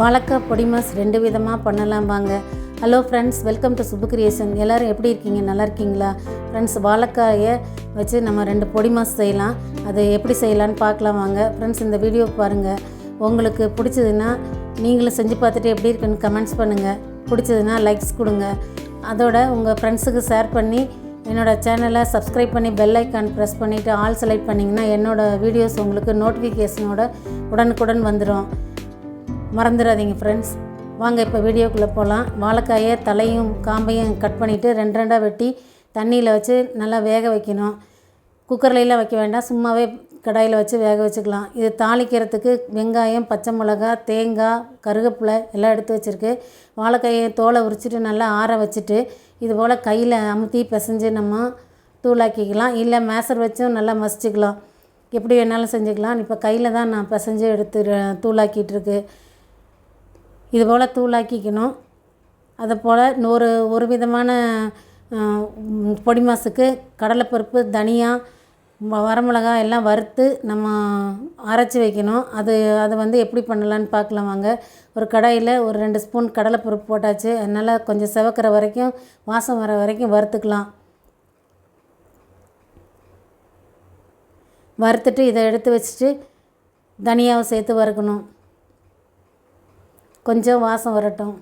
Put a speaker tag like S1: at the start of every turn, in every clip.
S1: வாழைக்காய் பொடிமாஸ் ரெண்டு விதமாக பண்ணலாம் வாங்க hello friends welcome to Subbu creation எல்லோரும் எப்படி இருக்கீங்க நல்லா இருக்கீங்களா ஃப்ரெண்ட்ஸ் வாழைக்காயை வச்சு நம்ம ரெண்டு பொடிமாஸ் செய்யலாம் அது எப்படி செய்யலான்னு பார்க்கலாம் வாங்க ஃப்ரெண்ட்ஸ் இந்த வீடியோ பாருங்கள் உங்களுக்கு பிடிச்சதுன்னா நீங்களும் செஞ்சு பார்த்துட்டு எப்படி இருக்குன்னு கமெண்ட்ஸ் பண்ணுங்கள் பிடிச்சதுன்னா லைக்ஸ் கொடுங்க அதோட உங்கள் ஃப்ரெண்ட்ஸுக்கு ஷேர் பண்ணி என்னோடய சேனலை சப்ஸ்கிரைப் பண்ணி பெல் ஐக்கான் ப்ரெஸ் பண்ணிவிட்டு ஆல் செலக்ட் பண்ணிங்கன்னா என்னோடய வீடியோஸ் உங்களுக்கு நோட்டிஃபிகேஷனோட உடனுக்குடன் வந்துடும் மறந்துடாதீங்க ஃப்ரெண்ட்ஸ் வாங்க இப்போ வீடியோக்குள்ளே போகலாம் வாழைக்காயை தலையும் காம்பையும் கட் பண்ணிவிட்டு ரெண்டு ரெண்டாக வெட்டி தண்ணியில் வச்சு நல்லா வேக வைக்கணும் குக்கர்லையெல்லாம் வைக்க வேண்டாம் சும்மாவே கடாயில் வச்சு வேக வச்சுக்கலாம் இது தாளிக்கிறதுக்கு வெங்காயம் பச்சை மிளகா தேங்காய் கருவேப்பிலை எல்லாம் எடுத்து வச்சுருக்கு வாழைக்காயை தோலை உரிச்சிட்டு நல்லா ஆற வச்சுட்டு இது போல் கையில் அமுத்தி பிசைஞ்சு நம்ம தூளாக்கிக்கலாம் இல்லை மேசர் வச்சும் நல்லா மசிச்சுக்கலாம் எப்படி வேணாலும் செஞ்சுக்கலாம் இப்போ கையில் தான் நான் பிசைஞ்சு எடுத்து தூளாக்கிட்டுருக்கு இது போல் தூளாக்கிக்கணும் அதுபோல் ஒரு ஒரு விதமான பொடி மாசுக்கு கடலைப்பருப்பு தனியா வரமிளகா எல்லாம் வறுத்து நம்ம அரைச்சி வைக்கணும் அது அதை வந்து எப்படி பண்ணலான்னு பார்க்கலாம் வாங்க ஒரு கடாயில் ஒரு ரெண்டு ஸ்பூன் கடலைப்பருப்பு போட்டாச்சு அதனால் கொஞ்சம் செவக்கிற வரைக்கும் வாசம் வர வரைக்கும் வறுத்துக்கலாம் வறுத்துட்டு இதை எடுத்து வச்சுட்டு தனியாவை சேர்த்து வறுக்கணும் கொஞ்சம் வாசம் வரட்டும்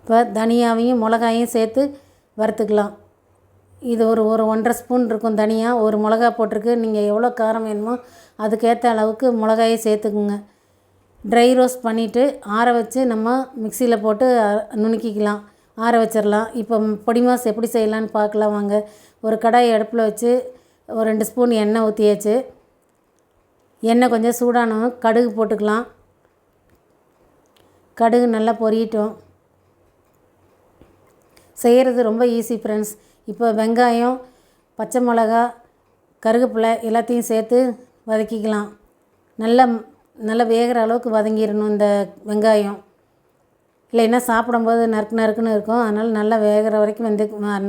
S1: இப்போ தனியாவையும் மிளகாயும் சேர்த்து வறுத்துக்கலாம் இது ஒரு ஒரு ஒன்றரை ஸ்பூன் இருக்கும் தனியாக ஒரு மிளகா போட்டிருக்கு நீங்கள் எவ்வளோ காரம் வேணுமோ அதுக்கேற்ற அளவுக்கு மிளகாயை சேர்த்துக்குங்க ட்ரை ரோஸ்ட் பண்ணிவிட்டு ஆற வச்சு நம்ம மிக்சியில் போட்டு நுணுக்கிக்கலாம் ஆற வச்சிடலாம் இப்போ பொடி மாஸ் எப்படி செய்யலான்னு பார்க்கலாம் வாங்க ஒரு கடாய் அடுப்பில் வச்சு ஒரு ரெண்டு ஸ்பூன் எண்ணெய் ஊற்றியாச்சு எண்ணெய் கொஞ்சம் சூடான கடுகு போட்டுக்கலாம் கடுகு நல்லா பொரியட்டும் செய்கிறது ரொம்ப ஈஸி ஃப்ரெண்ட்ஸ் இப்போ வெங்காயம் பச்சை மிளகா கருகப்பிலை எல்லாத்தையும் சேர்த்து வதக்கிக்கலாம் நல்லா நல்லா வேகிற அளவுக்கு வதங்கிடணும் இந்த வெங்காயம் இல்லைன்னா சாப்பிடும்போது நறுக்கு நறுக்குன்னு இருக்கும் அதனால் நல்லா வேகிற வரைக்கும் வந்து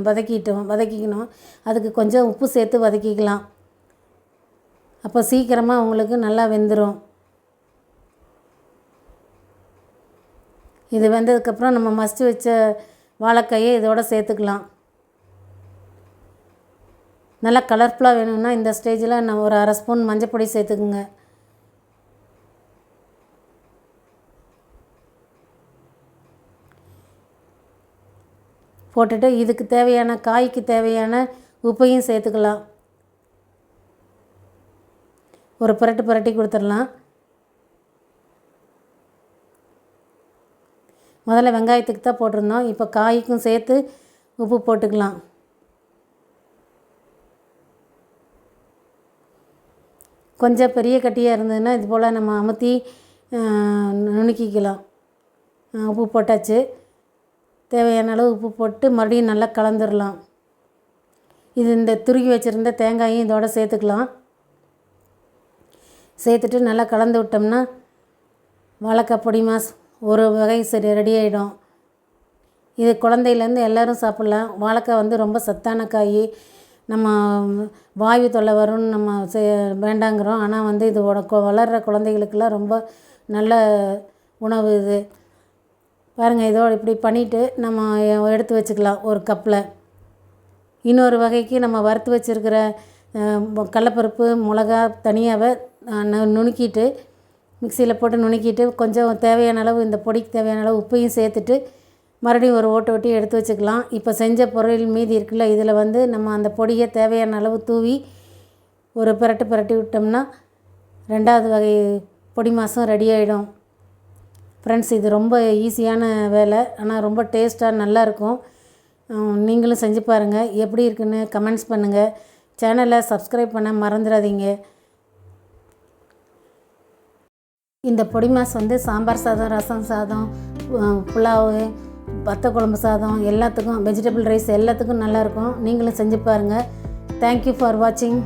S1: வதக்கிட்டோம் வதக்கிக்கணும் அதுக்கு கொஞ்சம் உப்பு சேர்த்து வதக்கிக்கலாம் அப்போ சீக்கிரமாக உங்களுக்கு நல்லா வெந்துடும் இது வெந்ததுக்கப்புறம் நம்ம மசித்து வச்ச வாழைக்காயை இதோடு சேர்த்துக்கலாம் நல்லா கலர்ஃபுல்லாக வேணும்னா இந்த ஸ்டேஜில் நான் ஒரு அரை ஸ்பூன் மஞ்சப்பொடி சேர்த்துக்குங்க போட்டுட்டு இதுக்கு தேவையான காய்க்கு தேவையான உப்பையும் சேர்த்துக்கலாம் ஒரு புரட்டு புரட்டி கொடுத்துடலாம் முதல்ல வெங்காயத்துக்கு தான் போட்டிருந்தோம் இப்போ காய்க்கும் சேர்த்து உப்பு போட்டுக்கலாம் கொஞ்சம் பெரிய கட்டியாக இருந்ததுன்னா இது போல் நம்ம அமுத்தி நுணுக்கிக்கலாம் உப்பு போட்டாச்சு தேவையான அளவு உப்பு போட்டு மறுபடியும் நல்லா கலந்துடலாம் இது இந்த துருகி வச்சுருந்த தேங்காயும் இதோடு சேர்த்துக்கலாம் சேர்த்துட்டு நல்லா கலந்து விட்டோம்னா வாழைக்காய் பொடி மாஸ் ஒரு வகை சரி ரெடி ஆகிடும் இது குழந்தையிலேருந்து எல்லோரும் சாப்பிட்லாம் வாழைக்காய் வந்து ரொம்ப சத்தான காய் நம்ம வாயு தொல்லை வரும்னு நம்ம வேண்டாங்கிறோம் ஆனால் வந்து இது வளர்கிற குழந்தைகளுக்கெல்லாம் ரொம்ப நல்ல உணவு இது பாருங்கள் இதோ இப்படி பண்ணிவிட்டு நம்ம எடுத்து வச்சுக்கலாம் ஒரு கப்பில் இன்னொரு வகைக்கு நம்ம வறுத்து வச்சுருக்கிற கடலப்பருப்பு மிளகா தனியாவை நுணுக்கிட்டு மிக்சியில் போட்டு நுணுக்கிட்டு கொஞ்சம் தேவையான அளவு இந்த பொடிக்கு தேவையான அளவு உப்பையும் சேர்த்துட்டு மறுபடியும் ஒரு ஓட்டை ஓட்டி எடுத்து வச்சுக்கலாம் இப்போ செஞ்ச பொருள் மீதி இருக்குல்ல இதில் வந்து நம்ம அந்த பொடியை தேவையான அளவு தூவி ஒரு புரட்டு புரட்டி விட்டோம்னா ரெண்டாவது வகை பொடி மாதம் ரெடி ஆகிடும் ஃப்ரெண்ட்ஸ் இது ரொம்ப ஈஸியான வேலை ஆனால் ரொம்ப டேஸ்ட்டாக நல்லாயிருக்கும் நீங்களும் செஞ்சு பாருங்கள் எப்படி இருக்குன்னு கமெண்ட்ஸ் பண்ணுங்கள் சேனலை சப்ஸ்கிரைப் பண்ண மறந்துடாதீங்க இந்த பொடி மாஸ் வந்து சாம்பார் சாதம் ரசம் சாதம் புலாவு பத்த குழம்பு சாதம் எல்லாத்துக்கும் வெஜிடபிள் ரைஸ் எல்லாத்துக்கும் நல்லாயிருக்கும் நீங்களும் செஞ்சு பாருங்கள் தேங்க்யூ ஃபார் வாட்சிங்